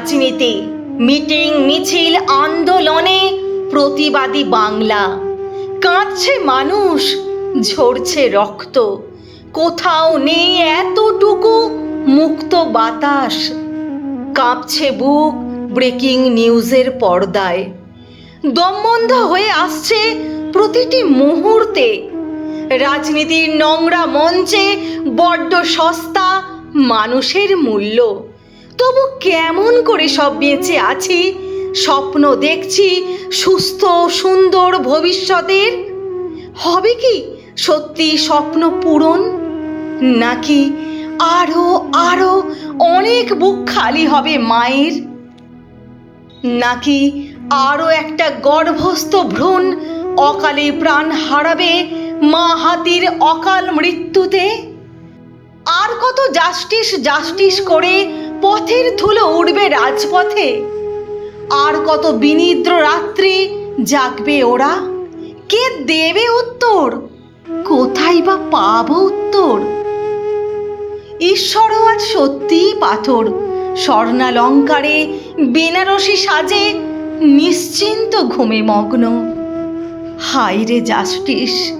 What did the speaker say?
রাজনীতি, মিটিং, মিছিল, আন্দোলনে প্রতিবাদী বাংলা। কাঁদছে মানুষ, ঝরছে রক্ত। কোথাও নেই এতটুকু মুক্ত বাতাস। কাঁপছে বুক ব্রেকিং নিউজের পর্দায়। দমবন্ধ হয়ে আসছে প্রতিটি মুহূর্তে। রাজনীতির নোংরা মঞ্চে বড্ড সস্তা মানুষের মূল্য। তবু কেমন করে সব বেঁচে আছি? স্বপ্ন দেখছি সুস্থ সুন্দর ভবিষ্যতের। হবে কি সত্যি স্বপ্ন পূরণ? নাকি আরও আরও অনেক বুক খালি হবে মায়ের? নাকি আরও একটা গর্ভস্থ ভ্রূণ অকালে প্রাণ হারাবে মা হাতির অকাল মৃত্যুতে? আর কত জাস্টিস জাস্টিস করে পথের ধুলো উঠবে রাজপথে। আর কত বিনিদ্র রাত্রি জাগবে ওরা? কে দেবে উত্তর? কোথায় বা পাবো উত্তর? ঈশ্বরও আজ সত্যিই পাথর। স্বর্ণালঙ্কারে বেনারসি সাজে নিশ্চিন্ত ঘুমে মগ্ন। হায় রে জাস্টিস!